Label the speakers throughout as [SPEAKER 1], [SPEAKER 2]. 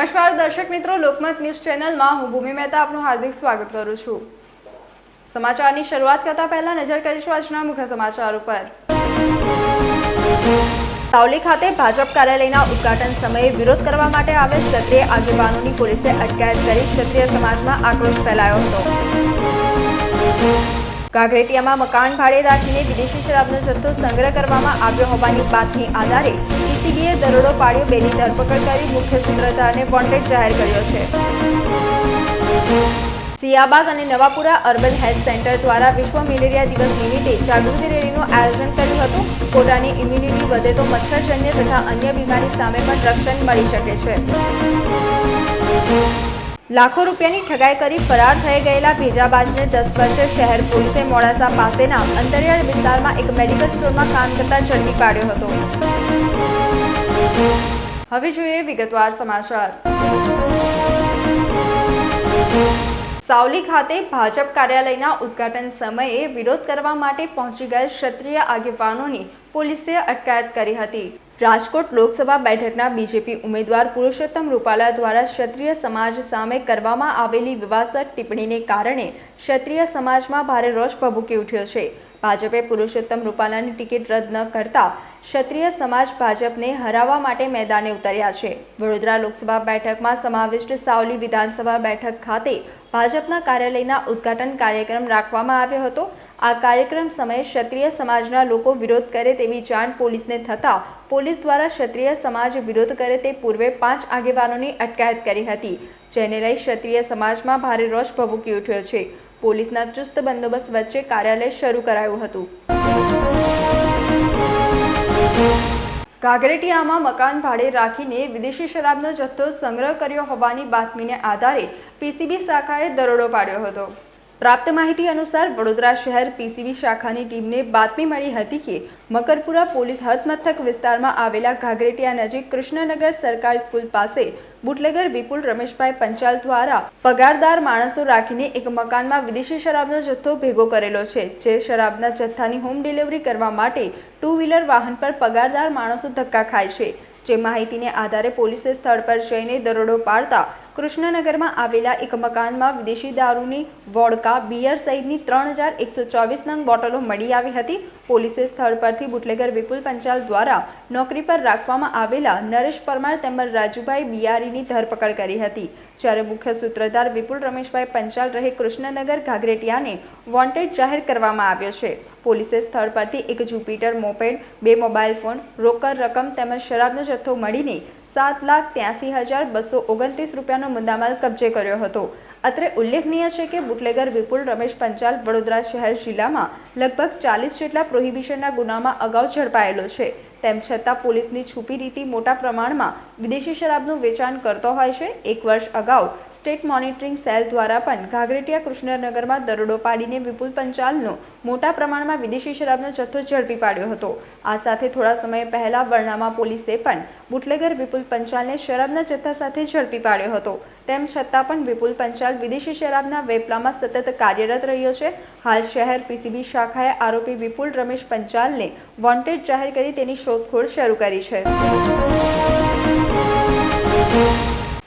[SPEAKER 1] નમસ્કાર દર્શક મિત્રો, લોકમત ન્યૂઝ ચેનલમાં હું ભૂમિ મહેતા આપનું હાર્દિક સ્વાગત કરું છું. સમાચારની શરૂઆત કરતા પહેલા નજર કરીશું આજના મુખ્ય સમાચાર ઉપર. સાવલી ખાતે ભાજપ કાર્યાલયના ઉદ્ઘાટન સમયે વિરોધ કરવા માટે આવેલ ક્ષત્રિય આગેવાનોની પોલીસે અટકાયત કરી ક્ષત્રિય સમાજમાં આક્રોશ ફેલાયો હતો. કાગરેટિયામાં મકાન ભાડે રાખીને વિદેશી શરાબનો જથ્થો સંગ્રહ કરવામાં આવ્યો હોવાની બાતમી આધારે ઈસીબીએ દરોડો પાડ્યો બેની ધરપકડ કરી મુખ્ય સૂત્રધારને વોન્ટેડ જાહેર કર્યો છે. સિયાબાગ અને નવાપુરા અર્બન હેલ્થ સેન્ટર દ્વારા વિશ્વ મેલેરિયા દિવસ નિમિત્તે જાગૃતિ રેલીનું આયોજન કર્યું હતું. પોતાની ઇમ્યુનિટી વધે તો મચ્છરજન્ય તથા અન્ય બીમારી સામે પણ રક્ષણ મળી શકે છે. લાખો રૂપિયાની ઠગાઈ કરી ફરાર થઈ ગયેલા ભેજાબાજને દસ વર્ષે શહેર પોલીસે મોડાસા પાસેના અંતરિયાળ વિસ્તારમાં એક મેડિકલ સ્ટોરમાં કામ કરતા ઝડપી પાડ્યો હતો. હવે જોઈએ વિગતવાર સમાચાર. સાવલી ખાતે ભાજપ કાર્યાલયના ઉદ્ઘાટન સમયે વિરોધ કરવા માટે પહોંચી ગયેલ ક્ષત્રિય આગેવાનોની પોલીસે અટકાયત કરી હતી. રાજકોટ લોકસભા બેઠકના બીજેપી ઉમેદવાર પુરુષોત્તમ રૂપાલા દ્વારા ક્ષત્રિય સમાજ સામે કરવામાં આવેલી વિવાદસર ટિપ્પણીને કારણે ક્ષત્રિય સમાજમાં ભારે રોષ ભભૂકી ઉઠ્યો છે. ભાજપે પુરુષોત્તમ રૂપાલાની ટિકિટ રદ ન કરતા ક્ષત્રિય સમાજ ભાજપને હરાવવા માટે મેદાને ઉતર્યા છે. વડોદરા લોકસભા બેઠકમાં સમાવિષ્ટ સાવલી વિધાનસભા બેઠક ખાતે ભાજપના કાર્યાલયના ઉદ્ઘાટન કાર્યક્રમ રાખવામાં આવ્યો હતો. આ કાર્યક્રમ સમયે ક્ષત્રિય સમાજના લોકો વિરોધ કરે તેવી જાણ પોલીસને થતાં પોલીસ દ્વારા ક્ષત્રિય સમાજ વિરોધ કરે તે પૂર્વે પાંચ આગેવાનોની અટકાયત કરી હતી, જેને લઈ ક્ષત્રિય સમાજમાં ભારે રોષ ભભૂકી ઉઠ્યો છે. પોલીસના ચુસ્ત બંદોબસ્ત વચ્ચે કાર્યાલય શરૂ કરાયું હતું. કાગરેટિયામાં મકાન ભાડે રાખીને વિદેશી શરાબનો જથ્થો સંગ્રહ કર્યો હોવાની બાતમીને આધારે પીસીબી શાખાએ દરોડો પાડ્યો હતો. પ્રાપ્ત માહિતી અનુસાર વડોદરા શહેર પીસીબી શાખાની ટીમને બાતમી મળી હતી કે મકરપુરા પોલીસ હદમથક વિસ્તારમાં આવેલા ઘાઘરેટિયા નજીક કૃષ્ણનગર સરકાર સ્કૂલ પાસે બુટલેગર વિપુલ રમેશભાઈ પંચાલ દ્વારા પગારદાર માણસો રાખીને એક મકાનમાં વિદેશી શરાબનો જથ્થો ભેગો કરેલો છે, જે શરાબના જથ્થાની હોમ ડિલિવરી કરવા માટે ટુ વ્હીલર વાહન પર પગારદાર માણસો ધક્કા ખાય છે. જે માહિતીને આધારે પોલીસે સ્થળ પર જઈને દરોડો પાડતા કૃષ્ણનગરમાં આવેલા એક મકાનમાં વિદેશી દારૂની વોડકા, બિયર સહિતની ત્રણ હજાર એકસો ચોવીસ નંગ બોટલો મળી આવી હતી. પોલીસે સ્થળ પરથી બુટલેગર વિપુલ પંચાલ દ્વારા નોકરી પર રાખવામાં આવેલા નરેશ પરમાર તેમજ રાજુભાઈ બિયારીની ધરપકડ કરી હતી. જ્યારે મુખ્ય સૂત્રધાર વિપુલ રમેશભાઈ પંચાલ રહે કૃષ્ણનગર ઘાઘરેટિયાને વોન્ટેડ જાહેર કરવામાં આવ્યો છે. પોલીસે સ્થળ પરથી એક જુપિટર, મોપેડ, બે મોબાઈલ ફોન, રોકડ રકમ તેમજ શરાબનો જથ્થો મળીને સાત લાખ ત્યાસી હજાર બસો ઓગણત્રીસ રૂપિયાનો મુદ્દામાલ કબજે કર્યો હતો. અત્રે ઉલ્લેખનીય છે કે બુટલેગર વિપુલ રમેશ પંચાલ વડોદરા શહેર જિલ્લામાં લગભગ ચાલીસ જેટલા પ્રોહિબિશનના ગુનામાં અગાઉ ઝડપાયેલો છે. તેમ છતાં પોલીસની છુપી રીતિ મોટા પ્રમાણમાં વિદેશી શરાબનું વેચાણ કરતો હોય છે. એક વર્ષ અગાઉ સ્ટેટ મોનિટરિંગ સેલ દ્વારા પણ ઘાઘરેટિયા કૃષ્ણનગરમાં દરોડો પાડીને વિપુલ પંચાલનો મોટા પ્રમાણમાં વિદેશી શરાબનો જથ્થો ઝડપી પાડ્યો હતો. આ સાથે થોડા સમય પહેલા બરનામા પોલીસે પણ બુટલેગર વિપુલ પંચાલને શરાબના જથ્થા સાથે ઝડપી પાડ્યો હતો. તેમ છતાં પણ વિપુલ પંચાલ વિદેશી શરાબના વેપલામાં સતત કાર્યરત રહ્યો છે. હાલ શહેર પીસીબી શાખાએ આરોપી વિપુલ રમેશ પંચાલને વોન્ટેડ જાહેર કરી તેની શોધખોળ શરૂ કરી છે.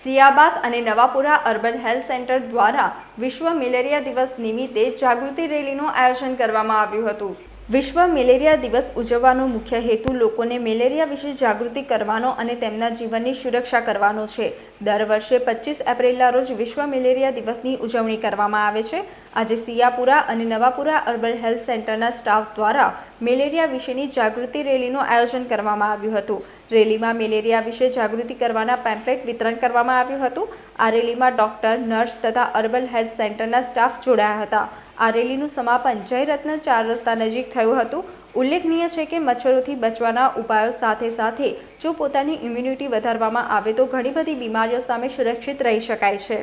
[SPEAKER 1] સિયાબાદ અને નવાપુરા અર્બન હેલ્થ સેન્ટર દ્વારા વિશ્વ મેલેરિયા દિવસ નિમિત્તે જાગૃતિ રેલીનું આયોજન કરવામાં આવ્યું હતું. વિશ્વ મેલેરિયા દિવસ ઉજવવાનો મુખ્ય હેતુ લોકોને મેલેરિયા વિશે જાગૃતિ કરવાનો અને તેમના જીવનની સુરક્ષા કરવાનો છે. દર વર્ષે પચીસ એપ્રિલના રોજ વિશ્વ મેલેરિયા દિવસની ઉજવણી કરવામાં આવે છે. આજે સિયાપુરા અને નવાપુરા અર્બન હેલ્થ સેન્ટરના સ્ટાફ દ્વારા મેલેરિયા વિશેની જાગૃતિ રેલીનું આયોજન કરવામાં આવ્યું હતું. રેલીમાં મેલેરિયા વિશે જાગૃતિ કરવાના પેમ્પલેટ વિતરણ કરવામાં આવ્યું હતું. આ રેલીમાં ડોક્ટર, નર્સ તથા અર્બન હેલ્થ સેન્ટરના સ્ટાફ જોડાયા હતા. આ રેલીનું સમાપન જયરત્ન ચાર રસ્તા નજીક થયું હતું. ઉલ્લેખનીય છે કે મચ્છરોથી બચવાના ઉપાયો સાથે સાથે જો પોતાની ઇમ્યુનિટી વધારવામાં આવે તો ઘણી બધી બીમારીઓ સામે સુરક્ષિત રહી શકાય છે.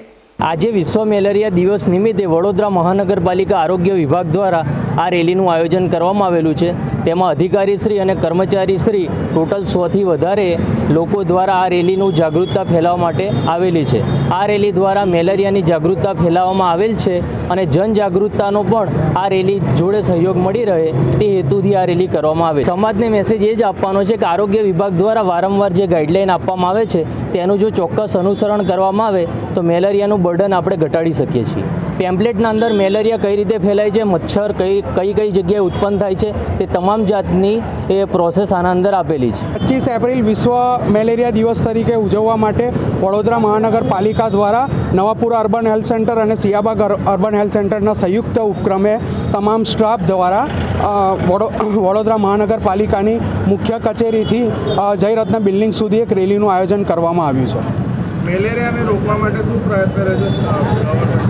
[SPEAKER 2] આજે વિશ્વ મેલેરિયા દિવસ નિમિત્તે વડોદરા મહાનગરપાલિકા આરોગ્ય વિભાગ દ્વારા આ રેલીનું આયોજન કરવામાં આવેલું છે. તેમાં અધિકારીશ્રી અને કર્મચારીશ્રી ટોટલ સોથી વધારે લોકો દ્વારા આ રેલીનું જાગૃતતા ફેલાવવા માટે આવેલી છે. આ રેલી દ્વારા મેલેરિયાની જાગૃતતા ફેલાવવામાં આવેલ છે અને જનજાગૃતતાનો પણ આ રેલી જોડે સહયોગ મળી રહે તે હેતુથી આ રેલી કરવામાં આવે સમાજને મેસેજ એ જ આપવાનો છે કે આરોગ્ય વિભાગ દ્વારા વારંવાર જે ગાઈડલાઈન આપવામાં આવે છે તેનું જો ચોક્કસ અનુસરણ કરવામાં આવે તો મેલેરિયાનું બર્ડન આપણે ઘટાડી શકીએ છીએ. પેમ્પલેટના અંદર મેલેરિયા કઈ રીતે ફેલાય છે મચ્છર કઈ કઈ કઈ જગ્યાએ ઉત્પન્ન થાય છે તે તમામ જાતની એ પ્રોસેસ આના અંદર આપેલી છે.
[SPEAKER 3] પચીસ એપ્રિલ વિશ્વ મેલેરિયા દિવસ તરીકે ઉજવવા માટે વડોદરા મહાનગરપાલિકા દ્વારા નવાપુરા અર્બન હેલ્થ સેન્ટર અને સિયાબાગ અર- અર્બન હેલ્થ સેન્ટરના સંયુક્ત ઉપક્રમે તમામ સ્ટાફ દ્વારા વડો- વડોદરા મહાનગરપાલિકાની મુખ્ય કચેરીથી જયરત્ન બિલ્ડિંગ સુધી એક રેલીનું આયોજન કરવામાં આવ્યું છે.
[SPEAKER 4] મેલેરિયાને રોકવા માટે શું પ્રયત્ન રહેશે?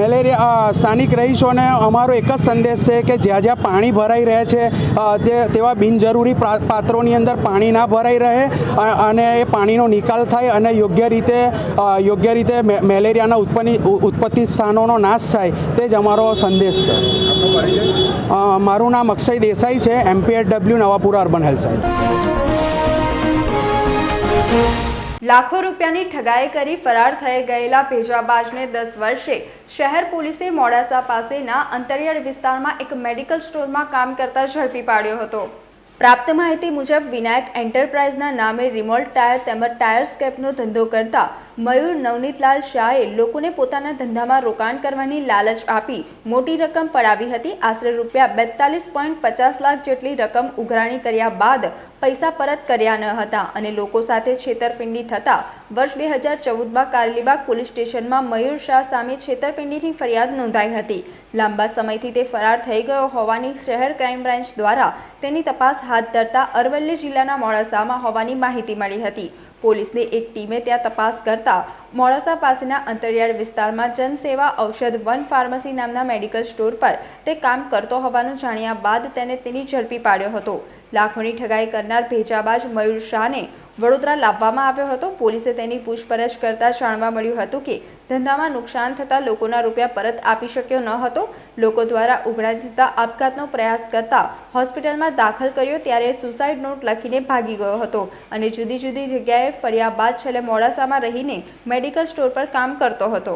[SPEAKER 3] મેલેરિયા સ્થાનિક રહીશોને અમારો એક જ સંદેશ છે કે જ્યાં જ્યાં પાણી ભરાઈ રહે છે તે, તેવા બિનજરૂરી પાત્રોની અંદર પાણી ના ભરાઈ રહે અને એ પાણીનો નિકાલ થાય અને યોગ્ય રીતે યોગ્ય રીતે મેલેરિયાના ઉત્પન્ન ઉત્પત્તિ સ્થાનોનો નાશ થાય, તે જ અમારો સંદેશ છે. મારું નામ અક્ષય દેસાઈ છે MPAW Navapura urban health centre.
[SPEAKER 1] લાખો રૂપિયાની ઠગાઈ કરી ફરાર થઈ ગયેલા ભેજાબાજને દસ વર્ષે શહેર પોલીસે મોડાસા પાસેના અંતરિયાળ વિસ્તારમાં એક મેડિકલ સ્ટોરમાં કામ કરતા ઝડપી પાડ્યો હતો. પ્રાપ્ત માહિતી મુજબ વિનાયક એન્ટરપ્રાઇઝના નામે રિમોલ્ટ ટાયર તેમજ ટાયર સ્કેપનો ધંધો કરતા મયુર નવનીતલાલ શાહે લોકોને પોતાના ધંધામાં રોકાણ કરવાની લાલચ આપી મોટી રકમ પડાવી હતી. આશરે રૂપિયા બેતાલીસ પોઈન્ટ પચાસ લાખ જેટલી રકમ ઉઘરાણી કર્યા બાદ પૈસા પરત કર્યા ન હતા અને લોકો સાથે છેતરપિંડી થતા વર્ષ બે હજાર ચૌદમાં કારેલીબાગ પોલીસ સ્ટેશનમાં મયુર શાહ સામે છેતરપિંડીની ફરિયાદ નોંધાઈ હતી. લાંબા સમયથી તે ફરાર થઈ ગયો હોવાની શહેર ક્રાઇમ બ્રાન્ચ દ્વારા તેની તપાસ હાથ ધરતા અરવલ્લી જિલ્લાના મોડાસામાં હોવાની માહિતી મળી હતી. પોલીસની એક ટીમે ત્યાં તપાસ કરતા મોડાસા પાસેના અંતરિયાળ વિસ્તારમાં જનસેવા ઔષધ વન ફાર્મસી નામના મેડિકલ સ્ટોર પર તે કામ કરતો હોવાનું જાણ્યા બાદ તેને તેની ઝડપી પાડ્યો હતો. લાખોની ઠગાઈ કરનાર ભેજાબાજ મયુર શાહને વડોદરા લાવવામાં આવ્યો હતો. પોલીસે તેની પૂછપરછ કરતા જાણવા મળ્યું હતું કે ધંધામાં નુકસાન થતાં લોકોના રૂપિયા પરત આપી શક્યો ન હતો. લોકો દ્વારા ઉઘડા થતા આપઘાતનો પ્રયાસ કરતા હોસ્પિટલમાં દાખલ કર્યો ત્યારે સુસાઇડ નોટ લખીને ભાગી ગયો હતો અને જુદી જુદી જગ્યાએ ફર્યા બાદ છેલ્લે મોડાસામાં રહીને મેડિકલ સ્ટોર પર કામ કરતો હતો.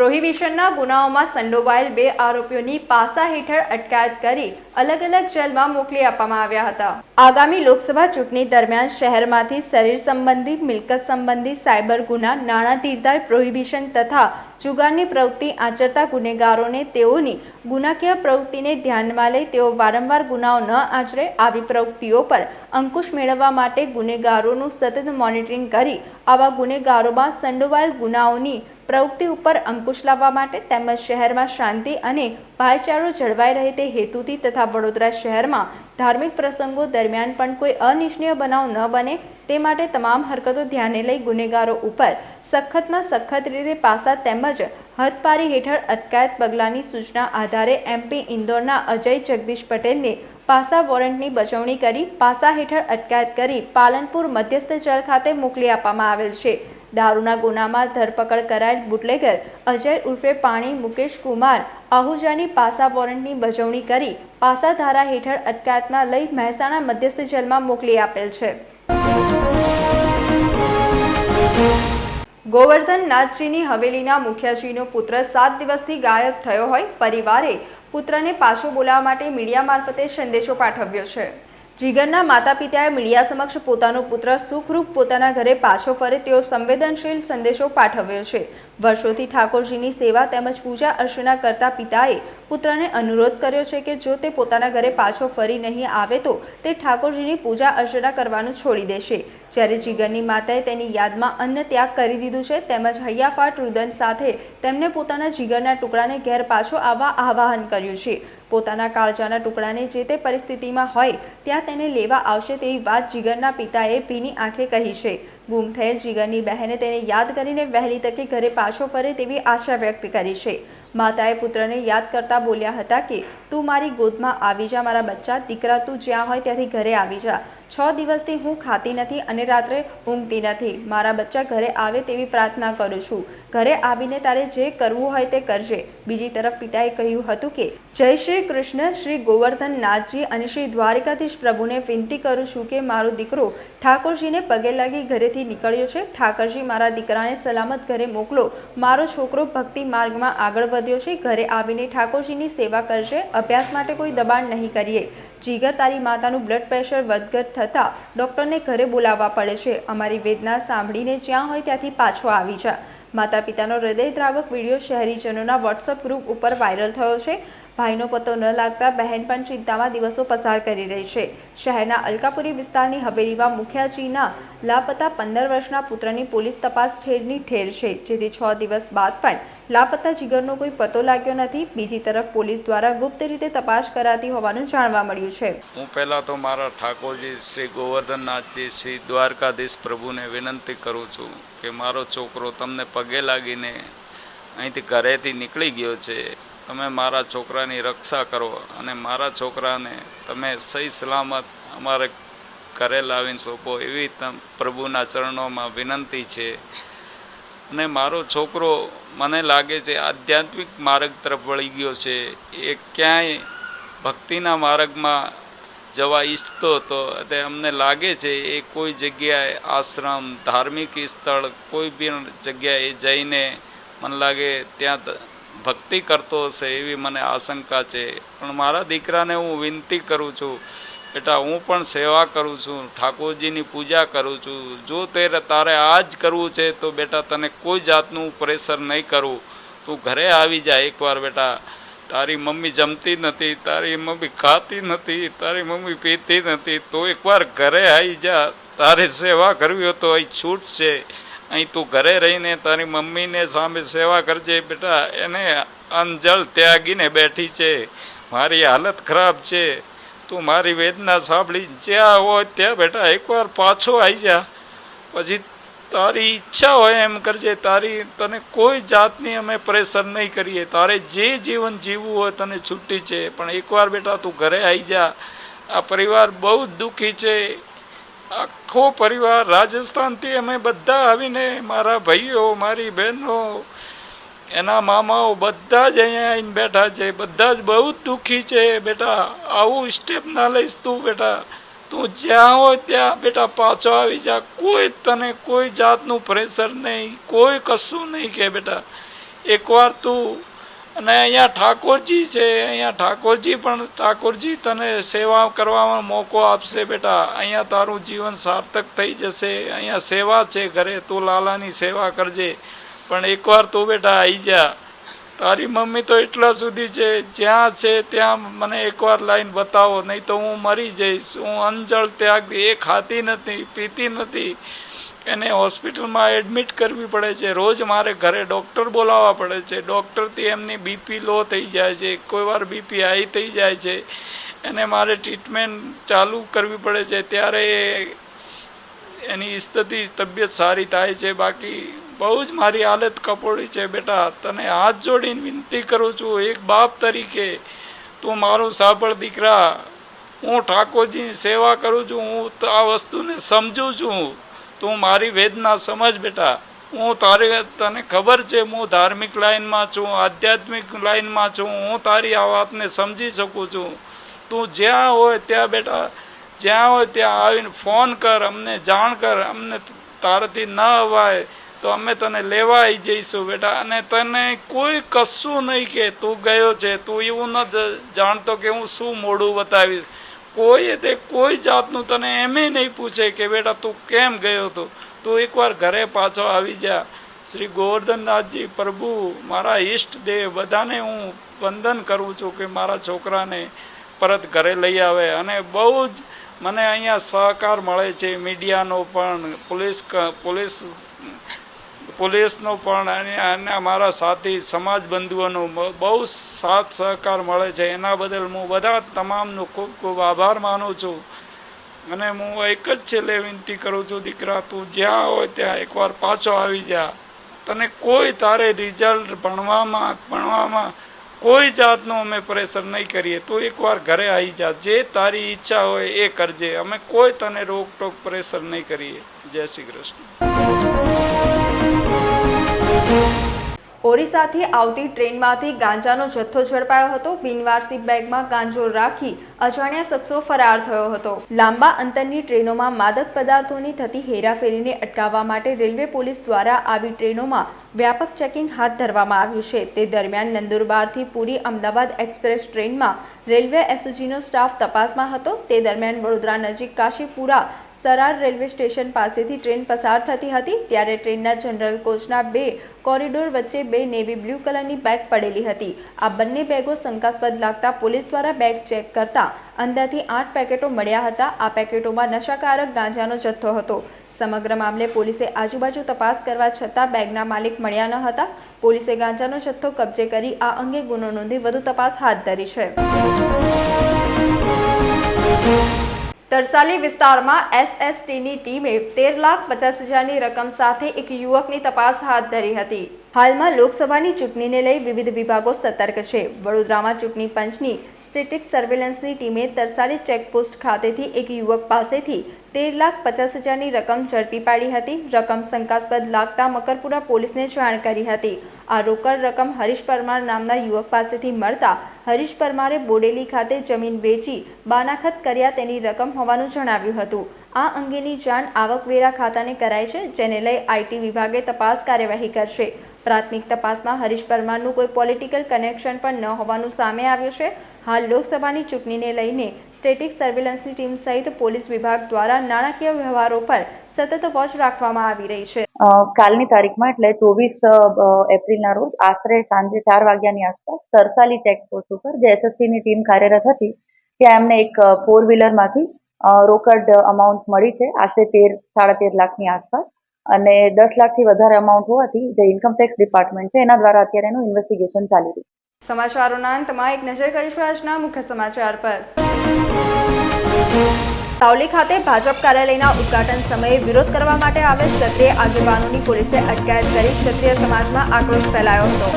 [SPEAKER 1] પ્રોહિબિશનના ગુનાઓમાં સંડોવાયેલ બે આરોપીઓની પાસા હેઠળ અટકાયત કરી અલગ અલગ જેલમાં મોકલી આપવામાં આવ્યા હતા. આગામી લોકસભા ચૂંટણી દરમિયાન શહેરમાંથી શરીર સંબંધી, મિલકત સંબંધી, સાયબર ગુના નાણાં તીરદાર પ્રોહિબિશન તથા જુગારની પ્રવૃત્તિ આચરતા ગુનેગારોને તેઓની ગુનાકીય પ્રવૃત્તિને ધ્યાનમાં લઈ તેઓ વારંવાર ગુનાઓ ન આચરે આવી પ્રવૃત્તિઓ પર અંકુશ મેળવવા માટે ગુનેગારોનું સતત મોનિટરિંગ કરી આવા ગુનેગારોમાં સંડોવાયેલ ગુનાઓની પ્રવૃત્તિ ઉપર અંકુશ લાવવા માટે તેમજ શહેરમાં શાંતિ અને ભાઈચારો જળવાઈ રહે તે હેતુથી તથા વડોદરા શહેરમાં ધાર્મિક પ્રસંગો દરમિયાન પણ કોઈ અનિચ્છનીય બનાવ ન બને તે માટે તમામ હરકતો ધ્યાને લઈ ગુનેગારો ઉપર સખતમાં સખત રીતે પાસા તેમજ હદપારી હેઠળ અટકાયત પગલાંની સૂચના આધારે એમપી ઇન્દોરના અજય જગદીશ પટેલને પાસા વોરંટની બજવણી કરી પાસા હેઠળ અટકાયત કરી પાલનપુર મધ્યસ્થ જેલ ખાતે મોકલી આપવામાં આવેલ છે. દારૂના ગુનામાં ધરપકડ કરાયેલ બુટલેગર અજય ઉર્ફે પાણી મુકેશ કુમાર આહુજાની પાસા વોરંટની બજવણી કરી પાસા ધારા હેઠળ અટકાયતમાં લઈ મહેસાણા મધ્યસ્થ જેલમાં મોકલી આપેલ છે. ગોવર્ધન નાથજીની હવેલીના મુખ્યજીનો પુત્ર સાત દિવસથી ગાયબ થયો હોય પરિવારે પુત્રને પાછો બોલાવવા માટે મીડિયા મારફતે સંદેશો પાઠવ્યો છે. જીગરના માતા પિતાએ મીડિયા સમક્ષ પોતાનો પુત્ર સુખરૂપ પોતાના ઘરે પાછો ફરે તેવો સંવેદનશીલ સંદેશો પાઠવ્યો છે. વર્ષોથી ઠાકોરજીની સેવા તેમજ પૂજા અર્ચના કરતા પિતાએ પુત્રને અનુરોધ કર્યો છે કે જો તે પોતાના ઘરે પાછો ફરી નહીં આવે તો તે ઠાકોરજીની પૂજા અર્ચના કરવાનું છોડી દેશે. જ્યારે જીગરની માતાએ તેની યાદમાં અન્ન ત્યાગ કરી દીધું છે, તેમજ હૈયાફાટ રુદન સાથે તેમને પોતાના જીગરના ટુકડાને ઘેર પાછો આવવા આવાહન કર્યું છે. પોતાના કાળજાના ટુકડાને જે તે પરિસ્થિતિમાં હોય, ત્યાં તેને લેવા આવશે તેવી વાત જીગરના પિતાએ ભીની આંખે કહી છે. ગુમ થયેલ જીગરની બહેને તેને યાદ કરીને વહેલી તકે ઘરે પાછો ફરે તેવી આશા વ્યક્ત કરી છે. માતાએ પુત્રને યાદ કરતા બોલ્યા હતા કે, તું મારી ગોદમાં આવી જા, મારા બચ્ચા, દીકરા તું જ્યાં હોય ત્યાંથી ઘરે આવી જા. છ દિવસથી હું ખાતી નથી અને રાત્રે ઊંઘતી નથી. મારા બચ્ચા ઘરે આવે તેવી પ્રાર્થના કરું છું. ઘરે આવીને તારે જે કરવું હોય તે કરજે. બીજી તરફ પિતાએ કહ્યું હતું કે, જય શ્રી કૃષ્ણ, શ્રી ગોવર્ધન નાથજી અને શ્રી દ્વારિકાધીશ પ્રભુને વિનંતી કરું છું કે મારો દીકરો ઠાકોરજીને પગે લાગી ઘરેથી નીકળ્યો છે. ઠાકરજી મારા દીકરાને સલામત ઘરે મોકલો. મારો છોકરો ભક્તિ માર્ગમાં આગળ વધ્યો છે. ઘરે આવીને ઠાકોરજીની સેવા કરશે. અભ્યાસ માટે કોઈ દબાણ નહીં કરીએ. જીગર તારી માતાનું બ્લડ પ્રેશર વધઘટ થતાં ડૉક્ટરને ઘરે બોલાવવા પડે છે. અમારી વેદના સાંભળીને જ્યાં હોય ત્યાંથી પાછો આવી જા. માતા પિતાનો હૃદયદ્રાવક વીડિયો શહેરીજનોના વોટ્સઅપ ગ્રુપ ઉપર વાયરલ થયો છે. ભાઈનો પતો ન લાગતા બહેન પણ ચિંતામાં દિવસો પસાર કરી રહી છે. શહેરના અલકાપુરી વિસ્તારની હવેલીમાં મુખિયાજીના લાપતા પંદર વર્ષના પુત્રની પોલીસ તપાસ ઠેરની ઠેર છે, જેથી છ દિવસ બાદ પણ લાપતા જીગરનો કોઈ પતો લાગ્યો નથી. બીજી તરફ પોલીસ દ્વારા ગુપ્ત રીતે તપાસ કરાતી હોવાનું જાણવા મળ્યું છે.
[SPEAKER 5] હું પહેલાં તો મારા ઠાકોરજી શ્રી ગોવર્ધનનાથજી, શ્રી દ્વારકાધીશ પ્રભુને વિનંતી કરું છું કે મારો છોકરો તમને પગે લાગીને અહીંથી ઘરેથી નીકળી ગયો છે. તમે મારા છોકરાની રક્ષા કરો અને મારા છોકરાને તમે સહી સલામત અમારે ઘરે લાવીને સોંપો એવી તમ પ્રભુના ચરણોમાં વિનંતી છે. અને મારો છોકરો મને લાગે છે આધ્યાત્મિક માર્ગ તરફ વળી ગયો છે. એ ક્યાંય ભક્તિના માર્ગમાં જવા ઈચ્છતો હતો. તે અમને લાગે છે એ કોઈ જગ્યાએ આશ્રમ, ધાર્મિક સ્થળ, કોઈ બી જગ્યાએ જઈને મને લાગે ત્યાં ભક્તિ કરતો હશે એવી મને આશંકા છે. પણ મારા દીકરાને હું વિનંતી કરું છું બેટા, હું પણ સેવા કરું છું, ઠાકોરજીની પૂજા કરું છું. જો તે તારે આ જ કરવું છે, તો બેટા, તને કોઈ જાતનું પ્રેશર નહીં કરું. તું ઘરે આવી જા એકવાર, બેટા. તારી મમ્મી જમતી નથી, તારી મમ્મી ખાતી નથી, તારી મમ્મી પીતી નથી. તો એકવાર ઘરે આવી જા. તારે સેવા કરવી હોય તો અહીં છૂટ છે. અહીં તું ઘરે રહીને તારી મમ્મીને સામે સેવા કરજે, બેટા. એને અંજળ ત્યાગીને બેઠી છે. મારી હાલત ખરાબ છે. તું મારી વેદના સાંભળી, જ્યાં હોય ત્યાં બેટા એકવાર પાછો આવી જા. પછી તારી ઈચ્છા હોય એમ કરજે, તારી તને કોઈ જાતની અમે પ્રેશર નહીં કરીએ. તારે જે જીવન જીવવું હોય તને છૂટી છે. પણ એકવાર બેટા તું ઘરે આવી જા. આ પરિવાર બહુ જ દુઃખી છે. આખો પરિવાર રાજસ્થાનથી અમે બધા આવીને, મારા ભાઈઓ, મારી બહેનો એના મામાઓ બધા જ અહીંયા આવીને બેઠા છે, બધા જ બહુ દુઃખી છે. બેટા, આવું સ્ટેપ ના લઈશ તું, બેટા. તું જ્યાં હોય ત્યાં, બેટા, પાછો આવી જા. કોઈ તને કોઈ જાતનું પ્રેશર નહીં, કોઈ કશું નહીં કે, બેટા. એકવાર તું અને અહીંયા ઠાકોરજી છે, અહીંયા ઠાકોરજી પણ, ઠાકોરજી તને સેવા કરવામાં મોકો આપશે, બેટા. અહીંયા તારું જીવન સાર્થક થઈ જશે. અહીંયા સેવા છે ઘરે, તું લાલાની સેવા કરજે. પણ એકવાર તું બેટા આવી જા. તારી મમ્મી તો એટલા સુધી છે, જ્યાં છે ત્યાં મને એકવાર લાઈન બતાવો, નહીં તો હું મરી જઈશ. હું અંજળ ત્યાગ, એ ખાતી નથી, પીતી નથી. એને હોસ્પિટલમાં એડમિટ કરવી પડે છે. રોજ મારે ઘરે ડૉક્ટર બોલાવવા પડે છે. ડૉક્ટરથી એમની બીપી લો થઈ જાય છે. કોઈ વાર બીપી હાઈ થઈ જાય છે. એને મારે ટ્રીટમેન્ટ ચાલુ કરવી પડે છે. ત્યારે એની સ્થિતિ, તબિયત સારી થાય છે. બાકી બહુ જ મારી હાલત કપોળી છે બેટા. તને હાથ જોડીને વિનંતી કરું છું, એક બાપ તરીકે તું મારું સાંભળ દીકરા. હું ઠાકોરજીની સેવા કરું છું, હું આ વસ્તુને સમજું છું. તું મારી વેદના સમજ બેટા. હું તારે તને ખબર છે, હું ધાર્મિક લાઈનમાં છું, આધ્યાત્મિક લાઈનમાં છું. હું તારી આ વાતને સમજી શકું છું. તું જ્યાં હોય ત્યાં બેટા, જ્યાં હોય ત્યાં આવીને ફોન કર, અમને જાણ કર. અમને તારાથી ન અવાય. તો અમે તને લેવા આવી જઈશું, બેટા. અને તને કોઈ કશું નહીં કે તું ગયો છે, તું એવું ન જાણતો કે હું શું મોડું બતાવીશ. કોઈ તે કોઈ જાતનું તને એમે નહીં પૂછે કે, બેટા, તું કેમ ગયો હતો? તું એકવાર ઘરે પાછો આવી જા. શ્રી ગોવર્ધનનાથજી, પ્રભુ, મારા ઈષ્ટ દેવ, બધાને હું વંદન કરું છું કે મારા છોકરાને પરત ઘરે લઈ આવે. અને બહુ જ મને અહીંયા સહકાર મળે છે મીડિયાનો પણ, પોલીસ પોલીસ પોલીસનો પણ અને અને મારા સાથી સમાજ બંધુઓનો બહુ સાથ સહકાર મળે છે. એના બદલ હું બધા તમામનો ખૂબ ખૂબ આભાર માનું છું. અને હું એક જ છેલ્લે વિનંતી કરું છું, દીકરા, તું જ્યાં હોય ત્યાં એકવાર પાછો આવી જા. તને કોઈ તારે રિઝલ્ટ ભણવામાં ભણવામાં કોઈ જાતનું અમે પ્રેશર નહીં કરીએ. તું એકવાર ઘરે આવી જા. જે તારી ઈચ્છા હોય એ કરજે. અમે કોઈ તને રોકટોક પ્રેશર નહીં કરીએ. જય શ્રી કૃષ્ણ.
[SPEAKER 1] ઓરિસ્સાથી આવતી ટ્રેનમાંથી ગાંજાનો જથ્થો ઝડપાયો હતો. બિનવારસી બેગમાં ગાંજો રાખી અજાણ્યા શખ્સો ફરાર થયો હતો. લાંબા અંતરની ટ્રેનોમાં માદક પદાર્થોની થતી હેરાફેરીને અટકાવવા માટે રેલવે પોલીસ દ્વારા આવી ટ્રેનોમાં વ્યાપક ચેકિંગ હાથ ધરવામાં આવ્યું છે. તે દરમિયાન નંદુરબારથી પુરી અમદાવાદ એક્સપ્રેસ ટ્રેનમાં રેલવે એસઓજીનો સ્ટાફ તપાસમાં હતો. તે દરમિયાન વડોદરા નજીક કાશીપુરા સરાર રેલવે સ્ટેશન પાસેથી ટ્રેન પસાર થતી હતી ત્યારે ટ્રેનના જનરલ કોચના બે કોરિડોર વચ્ચે બે નેવી બ્લુ કલરની બેગ પડેલી હતી. આ બંને બેગો શંકાસ્પદ લાગતા પોલીસ દ્વારા બેગ ચેક કરતા અંદરથી આઠ પેકેટો મળ્યા હતા. આ પેકેટોમાં નશાકારક ગાંજાનો જથ્થો હતો. સમગ્ર મામલે પોલીસે આજુબાજુ તપાસ કરવા છતાં બેગના માલિક મળ્યા ન હતા. પોલીસે ગાંજાનો જથ્થો કબજે કરી આ અંગે ગુનો નોંધી વધુ તપાસ હાથ ધરી છે. તરસાલી વિસ્તારમાં એસએસટીની ટીમે તેર લાખ પચાસ હજારની રકમ સાથે એક યુવકની તપાસ હાથ ધરી હતી. હાલમાં લોકસભાની ચૂંટણીને લઈ વિવિધ વિભાગો સતર્ક છે. વડોદરામાં ચૂંટણી પંચની સ્ટેટિક સર્વેલન્સની ટીમે તરસાલી ચેકપોસ્ટ ખાતેથી એક યુવક પાસેથી તેર લાખ પચાસ હજારની રકમ ઝડપી પાડી હતી. રકમ શંકાસ્પદ લાગતા મકરપુરા પોલીસને જાણ કરી હતી. આ રોકડ રકમ હરીશ પરમાર નામના યુવક પાસેથી મળતા હરીશ પરમારે બોડેલી ખાતે જમીન વેચી બાનાખત કર્યા તેની રકમ હોવાનું જણાવ્યું હતું. આ અંગેની જાણ આવકવેરા ખાતાને કરાઈ છે, જેને લઈ આઈટી વિભાગે તપાસ કાર્યવાહી કરશે. પ્રાથમિક તપાસમાં હરીશ પરમારનું કોઈ પોલિટિકલ કનેક્શન પણ ન હોવાનું સામે આવ્યું છે. હાલ લોકસભાની ચૂંટણીને લઈને સ્ટેટિક સર્વેલન્સની ટીમ સહિત પોલીસ વિભાગ દ્વારા નાણાકીય વ્યવહારો પર સતત વોચ રાખવામાં આવી રહી છે.
[SPEAKER 6] કાલની તારીખમાં, એટલે ચોવીસ એપ્રિલના રોજ આશરે સાંજે ચાર વાગ્યાની આસપાસ સરસાલી ચેકપોસ્ટ ઉપર જે એસએસટીની ટીમ કાર્યરત હતી, ત્યાં એમને એક ફોર વ્હીલરમાંથી રોકડ અમાઉન્ટ મળી છે, આશરે તેર, સાડા તેર લાખની આસપાસ. અને દસ લાખથી વધારે અમાઉન્ટ હોવાથી જે ઇન્કમટેક્સ ડિપાર્ટમેન્ટ છે, એના દ્વારા અત્યારે એનું ઇન્વેસ્ટિગેશન ચાલી રહ્યું છે.
[SPEAKER 1] સમાચારોના અંતમાં એક નજર કરીશું આજના મુખ્ય સમાચાર પર. સાવલી ખાતે ભાજપ કાર્યાલયના ઉદ્ઘાટન સમયે વિરોધ કરવા માટે આવેલ ક્ષત્રિય આગેવાનોની પોલીસે અટકાયત કરી ક્ષત્રિય સમાજમાં આક્રોશ ફેલાયો હતો.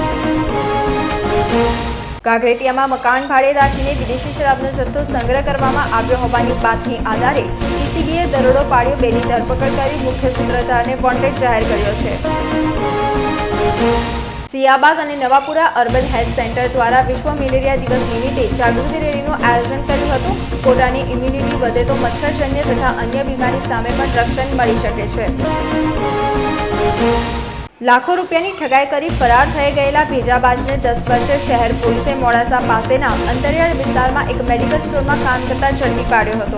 [SPEAKER 1] ગાગરેટિયામાં મકાન ભાડે રાખીને વિદેશી શરાબનો જથ્થો સંગ્રહ કરવામાં આવ્યો હોવાની બાતમી આધારે સીસીબીએ દરોડો પાડ્યો બેની ધરપકડ કરી મુખ્ય સૂત્રધારને વોન્ટેડ જાહેર કર્યો છે. સિયાબાગ અને નવાપુરા અર્બન હેલ્થ સેન્ટર દ્વારા વિશ્વ મેલેરિયા દિવસ નિમિત્તે જાગૃતિ રેલીનું આયોજન કર્યું હતું. પોતાની ઇમ્યુનિટી વધે તો મચ્છરજન્ય તથા અન્ય બીમારી સામે પણ રક્ષણ મળી શકે છે. લાખો રૂપિયાની ઠગાઈ કરી ફરાર થઈ ગયેલા ભેજાબાજને દસ વર્ષે શહેર પોલીસે મોડાસા પાસેના અંતરિયાળ વિસ્તારમાં એક મેડિકલ સ્ટોરમાં કામ કરતા ઝડપી પાડ્યો હતો.